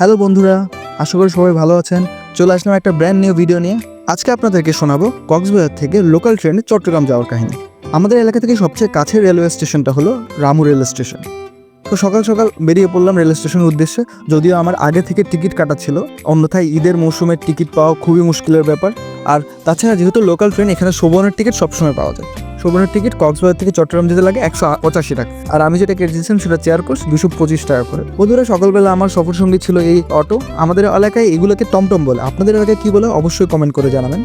Hello বন্ধুরা, আশা করি সবাই ভালো আছেন। চলে আসলাম একটা ব্র্যান্ড নিউ ভিডিও নিয়ে। আজকে আপনাদেরকে শোনাবো কক্সবাজার থেকে লোকাল ট্রেনে চট্টগ্রাম যাওয়ার কাহিনী। আমাদের এলাকা থেকে সবচেয়ে কাছের রেলওয়ে স্টেশনটা হলো রামু রেল স্টেশন তো সকাল সকাল বেরিয়ে পড়লাম রেল স্টেশনের উদ্দেশ্যে। যদিও আমার আগে থেকে টিকিট কাটা ছিল, অন্যথায় ঈদের মৌসুমের টিকিট পাওয়া খুবই মুশকিলের ব্যাপার। আর তাছাড়া যেহেতু লোকাল ট্রেন এখানে শোভনের টিকিট সবসময় পাওয়া যায়। শোভনের টিকিট কক্সবাজার থেকে চট্টগ্রাম যেতে লাগে একশো পঁচাশি টাকা। আর আমি যেটা কেটেছিলাম সেটা চেয়ার কোর্স দুশো পঁচিশ টাকা করে। বন্ধুরা, সকালবেলা আমার সফর সঙ্গী ছিল এই অটো আমাদের এলাকায় এগুলোকে টমটম বলে। আপনাদের এলাকায় কি বলে অবশ্যই কমেন্ট করে জানাবেন।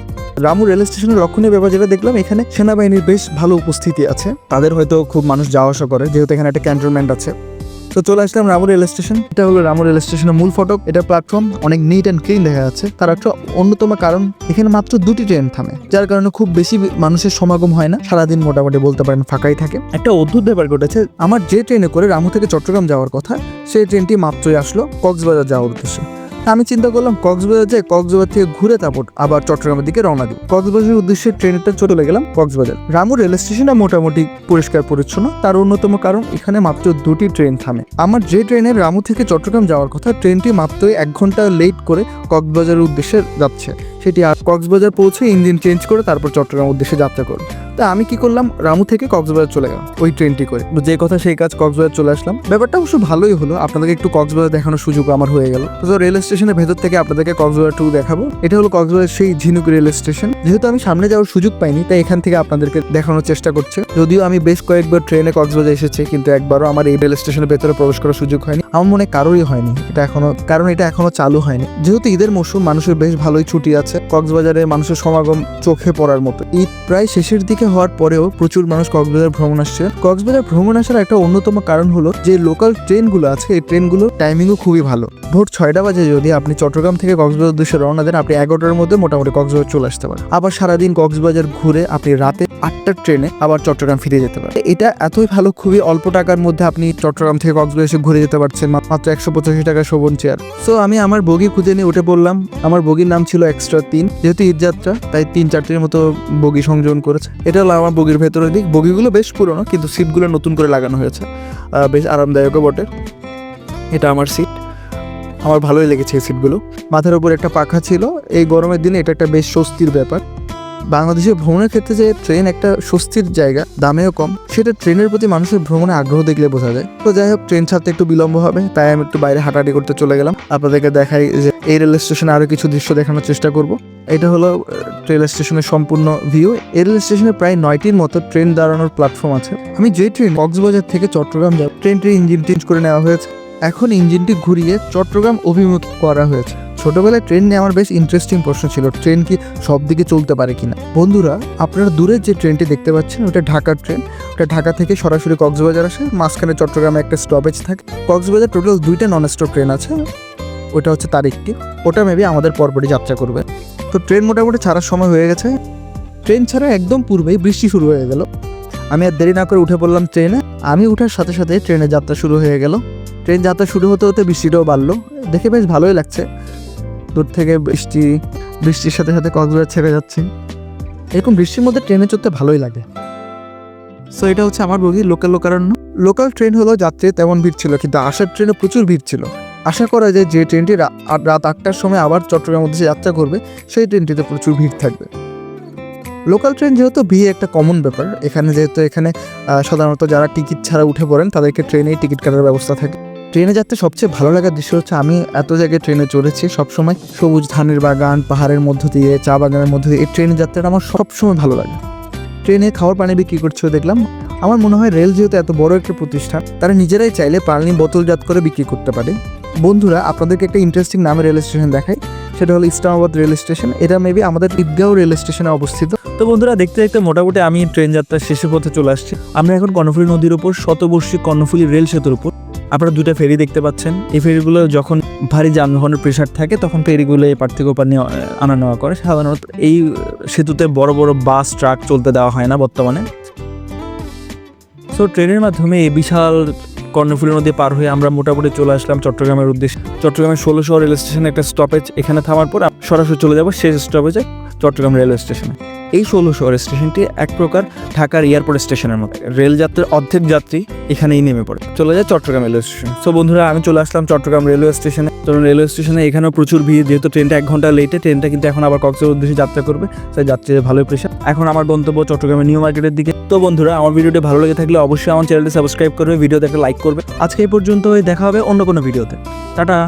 রামু রেল স্টেশনের লক্ষণীয় ব্যাপার যেটা দেখলাম, এখানে সেনাবাহিনীর বেশ ভালো উপস্থিতি আছে। তাদের হয়তো খুব মানুষ যাওয়া আসা করে, যেহেতু এখানে একটা ক্যান্টনমেন্ট আছে। তো চলে আসলাম রামু রেল স্টেশন। এটা হলো রামু রেল স্টেশনের মূল ফটক। এটা প্ল্যাটফর্ম অনেক নিট অ্যান্ড ক্লিন দেখা যাচ্ছে। তার একটা অন্যতম কারণ, এখানে মাত্র দুটি ট্রেন থামে, যার কারণে খুব বেশি মানুষের সমাগম হয় না। সারাদিন মোটামুটি বলতে পারেন ফাঁকাই থাকে। একটা অদ্ভুত ব্যাপার ঘটেছে, আমার যে ট্রেনে করে রামু থেকে চট্টগ্রাম যাওয়ার কথা, সেই ট্রেনটি মাত্রই আসলো কক্সবাজার যাওয়ার উদ্দেশ্যে। আমি চিন্তা করলাম কক্সবাজার যাই কক্সবাজার থেকে ঘুরে তারপর আবার চট্টগ্রামের দিকে রওনা দিব। কক্সবাজারের উদ্দেশ্যে ট্রেনটা চলে গেলাম কক্সবাজার। রামু রেল স্টেশনটা মোটামুটি পরিষ্কার পরিচ্ছন্ন, তার অন্যতম কারণ এখানে মাত্র দুটি ট্রেন থামে। আমার যে ট্রেনে রামু থেকে চট্টগ্রাম যাওয়ার কথা, ট্রেনটি মাত্রই এক ঘণ্টা লেট করে কক্সবাজারের উদ্দেশ্যে যাচ্ছে। সেটি আর কক্সবাজার পৌঁছে ইঞ্জিন চেঞ্জ করে তারপর চট্টগ্রাম উদ্দেশ্যে যাত্রা করবে। তা আমি কি করলাম? রামু থেকে কক্সবাজার চলে গেলাম, ওই ট্রেনটি করে। যে কথা সেই কাজ কক্সবাজার চলে আসলাম। ব্যাপারটা অবশ্য ভালোই হলো, আপনাদেরকে একটু কক্সবাজার দেখানোর সুযোগ আমার হয়ে গেল। তো রেল স্টেশনের ভেতর থেকে আপনাদেরকে কক্সবাজার টু দেখাবো। এটা হলো কক্সবাজার সেই ঝিনুক রেল স্টেশন। যেহেতু আমি সামনে যাওয়ার সুযোগ পাইনি, তাই এখান থেকে আপনাদেরকে দেখানোর চেষ্টা করছে। যদিও আমি বেশ কয়েকবার ট্রেনে কক্সবাজার এসেছি, কিন্তু একবারও আমার এই রেল স্টেশনের ভেতরে প্রবেশ করার সুযোগ হয়নি। আমার মনে কারোরই হয়নি। এটা এখনও, কারণ এটা এখনও চালু হয়নি। যেহেতু ঈদের মৌসুম মানুষের বেশ ভালোই ছুটি আছে কক্সবাজারে মানুষের সমাগম চোখে পড়ার মতো। ঈদ প্রায় শেষের দিকে হওয়ার পরেও প্রচুর মানুষ কক্সবাজার ভ্রমণ আসছে। কক্সবাজার ভ্রমণ আসার একটা অন্যতম কারণ হলো যে লোকাল ট্রেনগুলো আছে, এই ট্রেনগুলোর টাইমিংও খুবই ভালো। ভোর ছয়টা বাজে যদি আপনি চট্টগ্রাম থেকে কক্সবাজার উদ্দেশ্যে রওনা দেন, আপনি এগারোটার মধ্যে মোটামুটি কক্সবাজার চলে আসতে পারেন। আবার সারাদিন কক্সবাজার ঘুরে আপনি রাতে আটটার ট্রেনে আবার চট্টগ্রাম ফিরে যেতে পারেন। এটা এতই ভালো, খুবই অল্প টাকার মধ্যে আপনি চট্টগ্রাম থেকে কক্সবাজার এসে ঘুরে যেতে পারছেন মাত্র একশো পঁচাশি টাকা শোভন চেয়ার। সো আমি আমার বগি খুঁজে নিয়ে উঠে পড়লাম। আমার বগির নাম ছিল এক্সট্রা তিন, যেহেতু ঈদ যাত্রা তাই তিন চারটির মতো বগি সংযোজন করেছে। এটা হলো আমার বগির ভেতরের দিক। বগিগুলো বেশ পুরনো, কিন্তু সিটগুলো নতুন করে লাগানো হয়েছে। বেশ আরামদায়কও বটে। এটা আমার সিট। আমার ভালোই লেগেছে এই সিটগুলো। মাথার উপর একটা পাখা ছিল। এই গরমের দিনে এটা একটা বেশ স্বস্তির ব্যাপার। বাংলাদেশে ভ্রমণের ক্ষেত্রে যে ট্রেন একটা স্বস্তির জায়গা, দামেও কম, সেটা ট্রেনের প্রতি মানুষের ভ্রমণে আগ্রহ দেখলে বোঝা যায়। তো যাই হোক ট্রেন ছাড়তে একটু বিলম্ব হবে, তাই আমি একটু বাইরে হাঁটাহাঁটি করতে চলে গেলাম। আপনাদেরকে দেখাই যে এই রেল স্টেশনে আরও কিছু দৃশ্য দেখানোর চেষ্টা করব। এটা হলো রেল স্টেশনের সম্পূর্ণ ভিউ এই রেল স্টেশনে প্রায় নয়টির মতো ট্রেন দাঁড়ানোর প্ল্যাটফর্ম আছে। আমি যে ট্রেন কক্সবাজার থেকে চট্টগ্রাম যাব ট্রেনটির ইঞ্জিন চেঞ্জ করে নেওয়া হয়েছে। এখন ইঞ্জিনটি ঘুরিয়ে চট্টগ্রাম অভিমুখ করা হয়েছে। ছোটবেলায় ট্রেন নিয়ে আমার বেশ ইন্টারেস্টিং প্রশ্ন ছিল ট্রেন কি সব দিকে চলতে পারে কিনা? বন্ধুরা, আপনারা দূরের যে ট্রেনটি দেখতে পাচ্ছেন, ওটা ঢাকার ট্রেন ওটা ঢাকা থেকে সরাসরি কক্সবাজার আসে, মাঝখানে চট্টগ্রামে একটা স্টপেজ থাকে। কক্সবাজার টোটাল দুইটা নন স্টপ ট্রেন আছে, ওটা হচ্ছে তার একটি ওটা মেবি আমাদের পরপরই যাত্রা করবে। তো ট্রেন মোটামুটি ছাড়ার সময় হয়ে গেছে। ট্রেন ছাড়া একদম পূর্বেই বৃষ্টি শুরু হয়ে গেল। আমি আর দেরি না করে উঠে পড়লাম ট্রেনে আমি উঠার সাথে সাথে ট্রেনের যাত্রা শুরু হয়ে গেল। ট্রেন যাত্রা শুরু হতে হতে বৃষ্টিটাও বাড়লো। দেখে বেশ ভালোই লাগছে। দূর থেকে বৃষ্টি, বৃষ্টির সাথে সাথে কক্সবাজার ছেড়ে যাচ্ছে। এরকম বৃষ্টির মধ্যে ট্রেনে চড়তে ভালোই লাগে। সো এটা হচ্ছে আমার বগি লোকাল লোকারণ্য লোকাল ট্রেন হলো যাত্রী, তেমন ভিড় ছিল, কিন্তু আসার ট্রেনে প্রচুর ভিড় ছিল। আশা করা যায় যে ট্রেনটি রাত আটটার সময় আবার চট্টগ্রামের মধ্যে যাত্রা করবে, সেই ট্রেনটিতে প্রচুর ভিড় থাকবে। লোকাল ট্রেন যেহেতু ভিড় একটা কমন ব্যাপার, এখানে যেহেতু এখানে সাধারণত যারা টিকিট ছাড়া উঠে পড়েন, তাদেরকে ট্রেনেই টিকিট কাটার ব্যবস্থা থাকে। ট্রেনে যাতে সবচেয়ে ভালো লাগার দৃশ্য হচ্ছে আমি এত জায়গায় ট্রেনে চড়েছি সবসময় সবুজ ধানের বাগান, পাহাড়ের মধ্য দিয়ে, চা বাগানের মধ্য দিয়ে। এই ট্রেনের যাত্রাটা আমার সবসময় ভালো লাগে। ট্রেনে খাওয়ার পানি বিক্রি করছেও দেখলাম। আমার মনে হয় রেল যেহেতু এত বড় একটা প্রতিষ্ঠান, তারা নিজেরাই চাইলে পানি, বোতলজাত করে বিক্রি করতে পারে। বন্ধুরা, আপনাদেরকে একটা ইন্টারেস্টিং নামে রেল স্টেশন দেখাই। সেটা হলো ইসলামাবাদ রেল স্টেশন। এটা মেবি আমাদের ঈদগাঁও রেল স্টেশনে অবস্থিত। তো বন্ধুরা, দেখতে দেখতে মোটামুটি আমি ট্রেন যাত্রার শেষের পথে চলে আসছি। আমরা এখন কর্ণফুলী নদীর উপর, শতবর্ষী কর্ণফুলী রেল সেতুর উপর। আপনারা দুটা ফেরি দেখতে পাচ্ছেন। এই ফেরিগুলো যখন ভারী যানবাহনের প্রেশার থাকে, তখন ফেরিগুলো এপার থেকে ওপার নিয়ে আনা নেওয়া করে। সাধারণত এই সেতুতে বড় বড় বাস, ট্রাক চলতে দেওয়া হয় না বর্তমানে। সো ট্রেনের মাধ্যমে এই বিশাল কর্ণফুলী নদী পার হয়ে আমরা মোটামুটি চলে আসলাম চট্টগ্রামের উদ্দেশ্যে। চট্টগ্রামের ষোলোশো রেল স্টেশনে একটা স্টপেজ এখানে থামার পর সরাসরি চলে যাব। শেষ স্টপেজে চট্টগ্রাম রেলওয়ে স্টেশনে। এই ষোলোশো স্টেশনটি এক প্রকার ঢাকার এয়ারপোর্ট স্টেশনের মতো। রেল যাত্রার অর্ধেক যাত্রী এখানেই নেমে পড়ে। চলে যায় চট্টগ্রাম রেলওয়ে স্টেশন। সো বন্ধুরা, আমি চলে আসলাম চট্টগ্রাম রেলওয়ে স্টেশনে। তো রেলওয়ে স্টেশনে এখানেও প্রচুর ভিড়। যেহেতু ট্রেনটা এক ঘণ্টা লেটে ট্রেনটা কিন্তু এখন আবার কক্সের উদ্দেশ্যে যাত্রা করবে। তাই যাত্রীদের ভালোই প্রেশার এখন আমার গন্তব্য চট্টগ্রামের নিউ মার্কেটের দিকে। তো বন্ধুরা, আমার ভিডিওটি ভালো লেগে থাকলে অবশ্যই আমার চ্যানেলটি সাবস্ক্রাইব করবে ভিডিওতে একটা লাইক করবে। আজকে এই পর্যন্ত দেখা হবে অন্য কোনো ভিডিওতে টাটা!